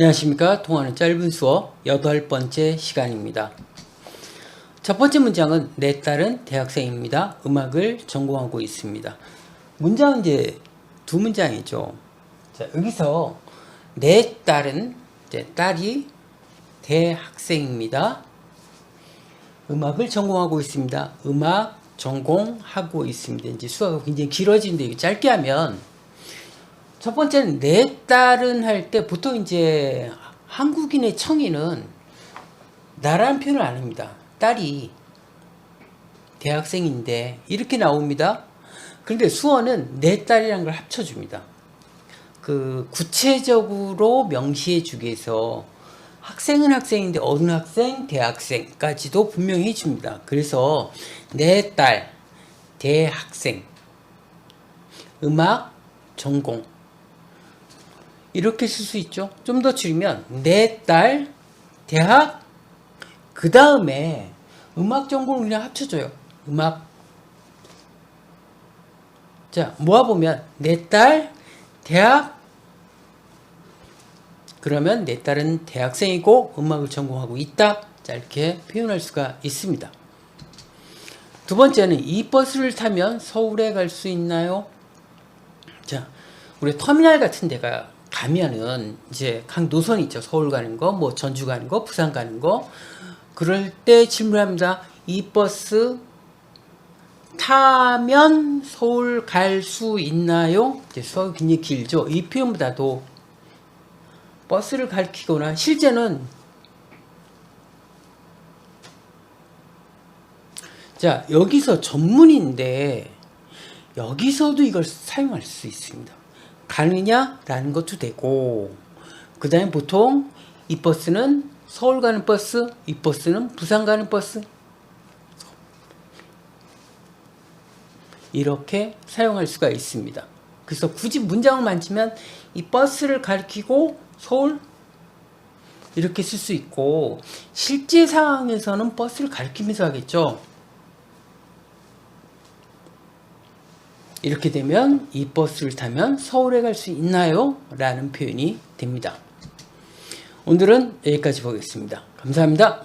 안녕하십니까. 통하는 짧은 수업 여덟 번째 시간입니다. 첫 번째 문장은 내 딸은 대학생입니다. 음악을 전공하고 있습니다. 문장은 이제 두 문장이죠. 자, 여기서 내 딸은 이제 딸이 대학생입니다. 음악을 전공하고 있습니다. 음악 전공하고 있습니다. 이제 수화가 굉장히 길어지는데 짧게 하면 첫 번째는 내 딸은 할 때 보통 이제 한국인의 청이는 나라는 표현을 안 합니다. 딸이 대학생인데 이렇게 나옵니다. 그런데 수어는 내 딸이라는 걸 합쳐줍니다. 그 구체적으로 명시해 주기 위해서 학생은 학생인데 어느 학생, 대학생까지도 분명히 해줍니다. 그래서 내 딸, 대학생, 음악 전공 이렇게 쓸 수 있죠. 좀 더 줄이면 내 딸 대학 그 다음에 음악 전공을 그냥 합쳐줘요. 음악 자 모아 보면 내 딸 대학 그러면 내 딸은 대학생이고 음악을 전공하고 있다. 자 이렇게 표현할 수가 있습니다. 두 번째는 이 버스를 타면 서울에 갈 수 있나요? 자, 우리 터미널 같은 데가 가면은 이제 각 노선이 있죠. 서울 가는 거, 뭐 전주 가는 거, 부산 가는 거. 그럴 때 질문합니다. 이 버스 타면 서울 갈 수 있나요? 이제 수업이 굉장히 길죠. 이 표현보다도 버스를 가리키거나 실제는 자 여기서 전문인데 여기서도 이걸 사용할 수 있습니다. 가느냐라는 것도 되고 그 다음에 보통 이 버스는 서울 가는 버스, 이 버스는 부산 가는 버스 이렇게 사용할 수가 있습니다. 그래서 굳이 문장을 만지면 이 버스를 가리키고 서울 이렇게 쓸 수 있고 실제 상황에서는 버스를 가리키면서 하겠죠. 이렇게 되면 이 버스를 타면 서울에 갈 수 있나요? 라는 표현이 됩니다. 오늘은 여기까지 보겠습니다. 감사합니다.